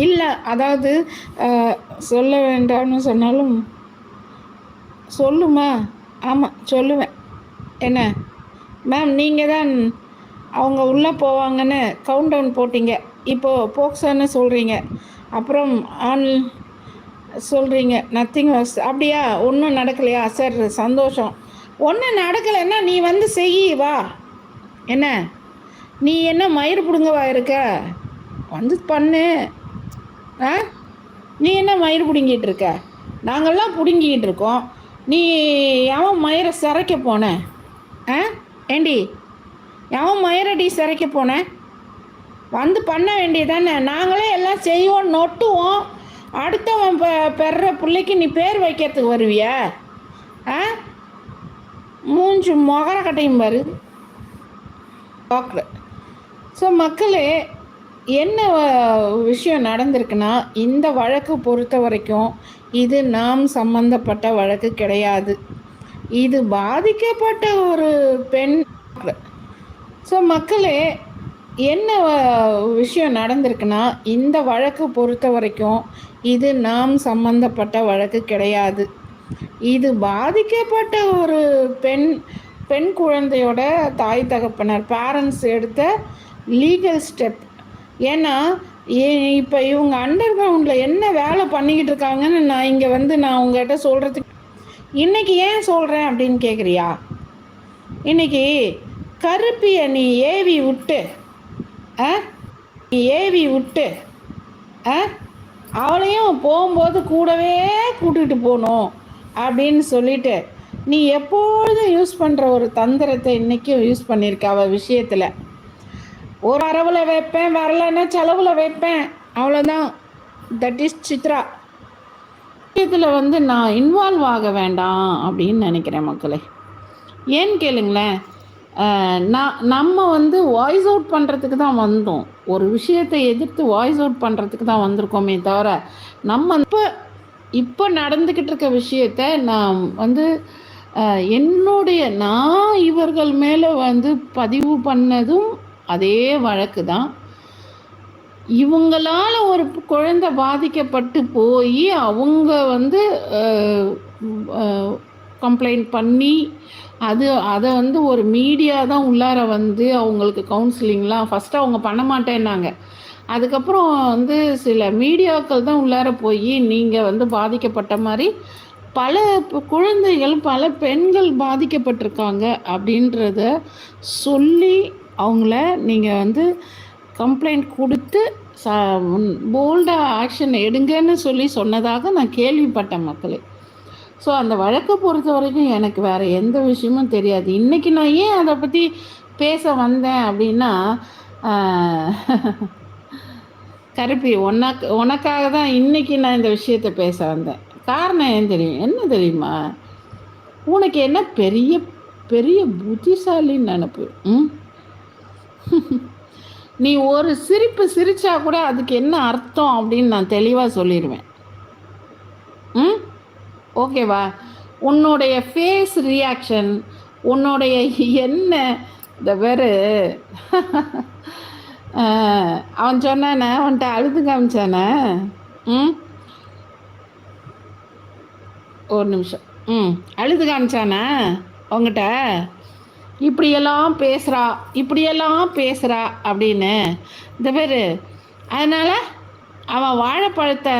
இல்லை அதாவது சொல்ல வேண்டாம்னு சொன்னாலும் சொல்லுமா? ஆமாம் சொல்லுவேன். என்ன? மேம் நீங்கள் தான் அவங்க உள்ளே போவாங்கன்னு கவுண்ட் டவுன் போட்டிங்க. இப்போது போக்சோன்னு சொல்கிறீங்க அப்புறம் ஆன் சொல்கிறீங்க நத்திங் வாஸ் அப்படியா? ஒன்றும் நடக்கலையா? சார் சந்தோஷம். ஒன்றும் நடக்கலைன்னா நீ வந்து செய் வா. என்ன? நீ என்ன மயிர் பிடுங்கவா இருக்க? வந்து பண்ணு. ஆ? நீ என்ன மயிறு பிடுங்கிட்டு இருக்க? நாங்கள்லாம் பிடுங்கிக்கிட்டு இருக்கோம். நீ எவன் மயிரை சிறைக்க போன. ஆ? ஏண்டி? எவன் மயிரடி சிறைக்க போன. வந்து பண்ண வேண்டியதானே நாங்களே எல்லாம் செய்வோம் நொட்டுவோம். அடுத்தவன் பெ பெற பிள்ளைக்கு நீ பேர் வைக்கிறதுக்கு வருவிய? ஆ? மூஞ்சு மொகர கட்டையும் பாரு. டாக்டர் ஸோ மக்களே என்ன விஷயம் நடந்திருக்குன்னா இந்த வழக்கு பொறுத்த வரைக்கும் இது நாம் சம்பந்தப்பட்ட வழக்கு கிடையாது. இது பாதிக்கப்பட்ட ஒரு பெண் ஸோ மக்களே என்ன விஷயம் நடந்திருக்குன்னா இந்த வழக்கு பொறுத்த வரைக்கும் இது நாம் சம்பந்தப்பட்ட வழக்கு கிடையாது. இது பாதிக்கப்பட்ட ஒரு பெண் பெண் குழந்தையோட தாய் தகப்பனர் பேரண்ட்ஸ் எடுத்த லீகல் ஸ்டெப் ஏன்னா இப்போ இவங்க அண்டர் கிரவுண்டில் என்ன வேலை பண்ணிக்கிட்டு இருக்காங்கன்னு நான் இங்கே வந்து நான் உங்ககிட்ட சொல்கிறதுக்கு இன்னைக்கு ஏன் சொல்கிறேன் அப்படின்னு கேட்குறியா இன்னைக்கு கருப்பியை நீ ஏவி விட்டு ஆ? நீ ஏவி விட்டு ஆ? அவளையும் போகும்போது கூடவே கூட்டிகிட்டு போகணும் அப்படின்னு சொல்லிட்டு நீ எப்பொழுதும் யூஸ் பண்ணுற ஒரு தந்திரத்தை இன்றைக்கும் யூஸ் பண்ணியிருக்க அவள் விஷயத்தில். ஒரு அரவில் வைப்பேன் வரலைன்னா செலவில் வைப்பேன். அவ்வளோதான் தட் இஸ் சித்ரா. இதில் வந்து நான் இன்வால்வ் ஆக வேண்டாம் அப்படின்னு நினைக்கிறேன் மக்களே. ஏன்னு கேளுங்களேன்? நான் நம்ம வந்து வாய்ஸ் அவுட் பண்ணுறதுக்கு தான் வந்தோம். ஒரு விஷயத்தை எதிர்த்து வாய்ஸ் அவுட் பண்ணுறதுக்கு தான் வந்திருக்கோமே தவிர நம்ம இப்போ இப்போ நடந்துக்கிட்டு இருக்க விஷயத்த நான் வந்து என்னுடைய நான் இவர்கள் மேலே வந்து பதிவு பண்ணதும் அதே வழக்கு தான். இவங்களால ஒரு குழந்தை பாதிக்கப்பட்டு போய் அவங்க வந்து கம்ப்ளைண்ட் பண்ணி அது அதை வந்து ஒரு மீடியா தான் உள்ளார வந்து அவங்களுக்கு கவுன்சிலிங்லாம் ஃபஸ்ட்டு அவங்க பண்ண மாட்டேன்னாங்க. அதுக்கப்புறம் வந்து சில மீடியாக்கள் தான் உள்ளார போய் நீங்கள் வந்து பாதிக்கப்பட்ட மாதிரி பல குழந்தைகள் பல பெண்கள் பாதிக்கப்பட்டிருக்காங்க அப்படின்றத சொல்லி அவங்கள நீங்கள் வந்து கம்ப்ளைண்ட் கொடுத்து ச போல்டாக ஆக்ஷன் எடுங்கன்னு சொல்லி சொன்னதாக நான் கேள்விப்பட்டேன் மக்களே. ஸோ அந்த வழக்கை பொறுத்த வரைக்கும் எனக்கு வேறு எந்த விஷயமும் தெரியாது. இன்றைக்கி நான் ஏன் அதை பற்றி பேச வந்தேன் அப்படின்னா கருப்பி உனக்கு உனக்காக தான் இன்றைக்கி நான் இந்த விஷயத்தை பேச வந்தேன். காரணம் ஏன் தெரியும்? என்ன தெரியுமா? உனக்கு என்ன பெரிய பெரிய புத்திசாலின்னு நினப்பு? ம்? நீ ஒரு சிரிப்பு சிரிச்சா கூட அதுக்கு என்ன அர்த்தம் அப்படின்னு நான் தெளிவாக சொல்லிடுவேன் ம்? ஓகேவா உன்னுடைய ஃபேஸ் ரியாக்ஷன் உன்னுடைய என்ன இந்த வேறு அவன் சொன்னானே அவன்கிட்ட அழுது காமிச்சானே. ம்? ஒரு நிமிஷம். ம் அழுது காமிச்சானா உங்ககிட்ட இப்படியெல்லாம் பேசுகிறா இப்படியெல்லாம் பேசுகிறா அப்படின்னு. இந்த பேர். அதனால் அவன் வாழைப்பழத்தை